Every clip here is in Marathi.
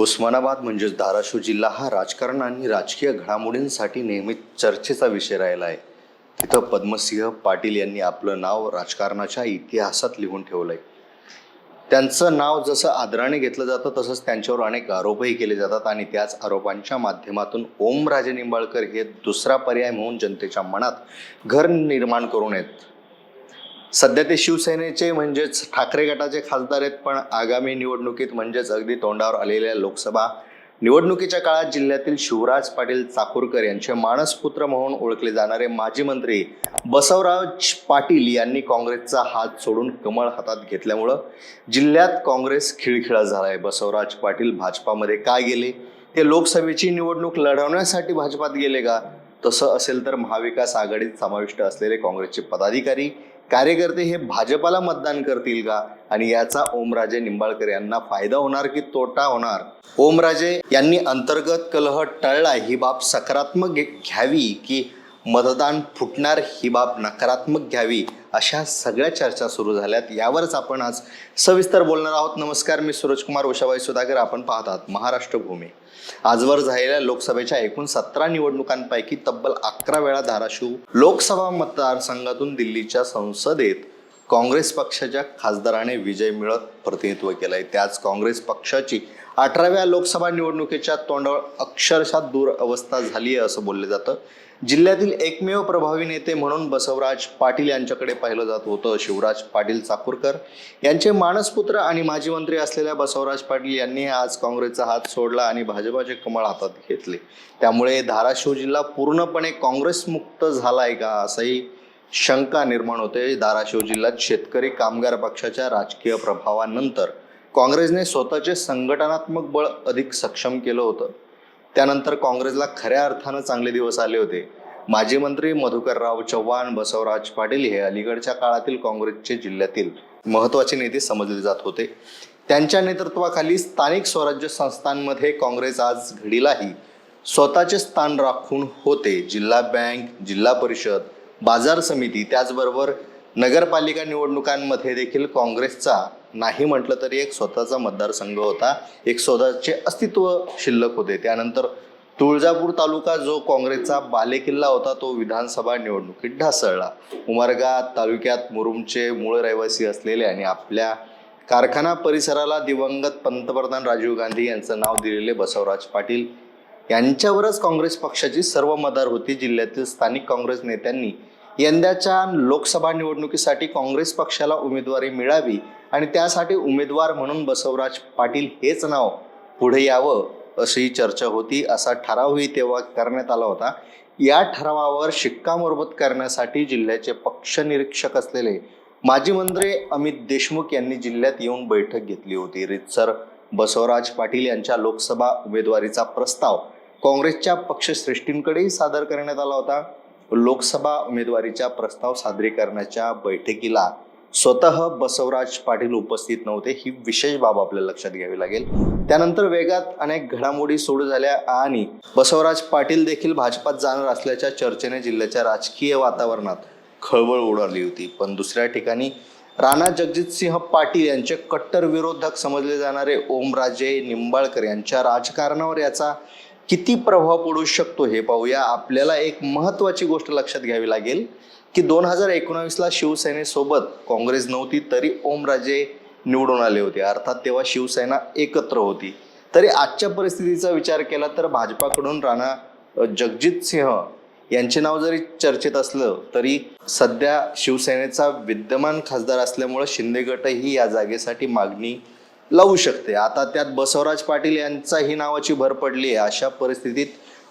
उस्मानाबाद म्हणजेच धाराशिव जिल्हा हा राजकारण आणि राजकीय घडामोडींसाठी नेहमीच चर्चेचा विषय राहिला आहे. तिथं पद्मसिंह पाटील यांनी आपलं नाव राजकारणाच्या इतिहासात लिहून ठेवलं आहे त्यांचं नाव जसं आदराने घेतलं जातं तसंच त्यांच्यावर अनेक आरोपही केले जातात आणि त्याच आरोपांच्या माध्यमातून ओमराजे निंबाळकर हे दुसरा पर्याय म्हणून जनतेच्या मनात घर निर्माण करून येत सध्या ते शिवसेनेचे म्हणजेच ठाकरे गटाचे खासदार आहेत पण आगामी निवडणुकीत म्हणजेच अगदी तोंडावर आलेल्या लोकसभा निवडणुकीच्या काळात जिल्ह्यातील शिवराज पाटील चाकूरकर यांचे मानसपुत्र म्हणून ओळखले जाणारे माजी मंत्री बसवराज पाटील यांनी काँग्रेसचा हात सोडून कमळ हातात घेतल्यामुळं जिल्ह्यात काँग्रेस खिळखिळा झालाय. बसवराज पाटील भाजपामध्ये काय गेले? ते लोकसभेची निवडणूक लढवण्यासाठी भाजपात गेले का? तसं असेल तर महाविकास आघाडीत समाविष्ट असलेले काँग्रेसचे पदाधिकारी कार्यकर्ते हे भाजपाला मतदान करतील का? आणि याचा ओमराजे निंबाळकर यांना फायदा होणार की तोटा होणार? ओमराजे यांनी अंतर्गत कलह टळला ही बाब सकारात्मक घ्यावी की मतदान फुटणार ही बाब नकारात्मक घ्यावी अशा सगळ्या चर्चा सुरू झाल्यात. यावरच आपण आज सविस्तर बोलणार आहोत. नमस्कार मी सूरजकुमार उषाबाई सुधाकर. आपण पाहत आहात महाराष्ट्र भूमी. आजवर झालेल्या लोकसभेच्या एकूण सतरा निवडणुकांपैकी तब्बल अकरा वेळा धाराशिव लोकसभा मतदारसंघातून दिल्लीच्या संसदेत काँग्रेस पक्षाच्या खासदाराने विजय मिळत प्रतिनिधित्व केलंय. त्याच काँग्रेस पक्षाची अठराव्या लोकसभा निवडणुकीच्या तोंडावर अक्षरशः दूर अवस्था झाली आहे असं बोललं जातं. जिल्ह्यातील एकमेव प्रभावी नेते म्हणून बसवराज पाटील यांच्याकडे पाहिलं जात होतं. शिवराज पाटील चाकूरकर यांचे मानसपुत्र आणि माजी मंत्री असलेल्या बसवराज पाटील यांनी आज काँग्रेसचा हात सोडला आणि भाजपाचे कमळ हातात घेतले. त्यामुळे धाराशिव जिल्हा पूर्णपणे काँग्रेसमुक्त झालाय का असंही शंका निर्माण होते. धाराशिव जिल्ह्यात शेतकरी कामगार पक्षाच्या राजकीय प्रभावानंतर काँग्रेसने स्वतःचे संघटनात्मक बळ अधिक सक्षम केलं होतं. त्यानंतर काँग्रेसला खऱ्या अर्थानं चांगले दिवस आले होते. माजी मंत्री मधुकरराव चव्हाण बसवराज पाटील हे अलीकडच्या काळातील काँग्रेसचे जिल्ह्यातील महत्त्वाचे नेते समजले जात होते. त्यांच्या नेतृत्वाखाली स्थानिक स्वराज्य संस्थांमध्ये काँग्रेस आज घडीलाही स्वतःचे स्थान राखून होते. जिल्हा बँक जिल्हा परिषद बाजार समिती त्याचबरोबर नगरपालिका निवडणुकांमध्ये देखील काँग्रेसचा नाही म्हटलं तरी एक स्वतःचा मतदारसंघ होता. एक स्वतःचे अस्तित्व शिल्लक होते. त्यानंतर तुळजापूर तालुका जो काँग्रेसचा बालेकिल्ला होता तो विधानसभा निवडणुकीत ढासळला. उमरगा तालुक्यात मुरुमचे मूळ रहिवासी असलेले आणि आपल्या कारखाना परिसराला दिवंगत पंतप्रधान राजीव गांधी यांचं नाव दिलेले बसवराज पाटील यांच्यावरच काँग्रेस पक्षाची सर्व मदार होती. जिल्ह्यातील स्थानिक काँग्रेस नेत्यांनी यंदाच्या लोकसभा निवडणुकीसाठी काँग्रेस पक्षाला उमेदवारी मिळावी आणि त्यासाठी उमेदवार म्हणून बसवराज पाटील हेच नाव पुढे यावं अशी चर्चा होती असा ठरावही तेव्हा करण्यात आला होता. या ठरावावर शिक्कामोर्बत करण्यासाठी जिल्ह्याचे पक्ष निरीक्षक असलेले माजी मंत्री अमित देशमुख यांनी जिल्ह्यात येऊन बैठक घेतली होती. रितसर बसवराज पाटील यांच्या लोकसभा उमेदवारीचा प्रस्ताव काँग्रेसच्या पक्षश्रेष्ठींकडेही सादर करण्यात आला होता. लोकसभा उमेदवारीच्या प्रस्ताव सादरीकरणाच्या बैठकीला स्वतः बसवराज पाटील उपस्थित नव्हते ही विशेष बाब आपल्या लक्षात घ्यावी लागेल. त्यानंतर वेगात अनेक घडामोडी सुरू झाल्या आणि बसवराज पाटील देखील भाजपात जाणार असल्याच्या चर्चेने जिल्ह्याच्या राजकीय वातावरणात खळबळ उडाली होती. पण दुसऱ्या ठिकाणी राणा जगजितसिंह पाटील यांचे कट्टर विरोधक समजले जाणारे ओमराजे निंबाळकर यांच्या राजकारणावर याचा किती प्रभाव पडू शकतो हे पाहूया. आपल्याला एक महत्त्वाची गोष्ट लक्षात घ्यावी लागेल की दोन हजार एकोणावीसला शिवसेनेसोबत काँग्रेस नव्हती तरी ओमराजे निवडून आले होते. अर्थात तेव्हा शिवसेना एकत्र होती. तरी आजच्या परिस्थितीचा विचार केला तर भाजपाकडून राणा जगजित सिंह यांचे नाव जरी चर्चेत असलं तरी सध्या शिवसेनेचा विद्यमान खासदार असल्यामुळे शिंदे गटही या जागेसाठी मागणी लावू शकते. आता त्यात बसवराज पाटील यांचाही नावाची भर पडली आहे. अशा परिस्थितीत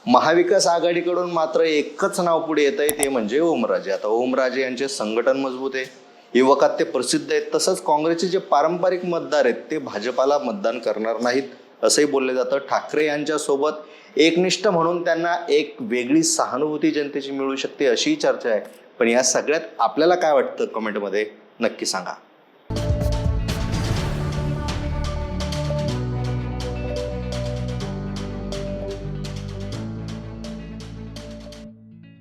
महाविकास आघाडीकडून मात्र एकच नाव पुढे येत आहे ते म्हणजे ओमराजे. आता ओमराजे यांचे संघटन मजबूत आहे. युवकात ते प्रसिद्ध आहेत. तसंच काँग्रेसचे जे पारंपरिक मतदार आहेत ते भाजपाला मतदान करणार नाहीत असंही बोलले जातं. ठाकरे यांच्यासोबत एकनिष्ठ म्हणून त्यांना एक वेगळी सहानुभूती जनतेची मिळू शकते अशी चर्चा आहे. पण या सगळ्यात आपल्याला काय वाटतं कमेंटमध्ये नक्की सांगा.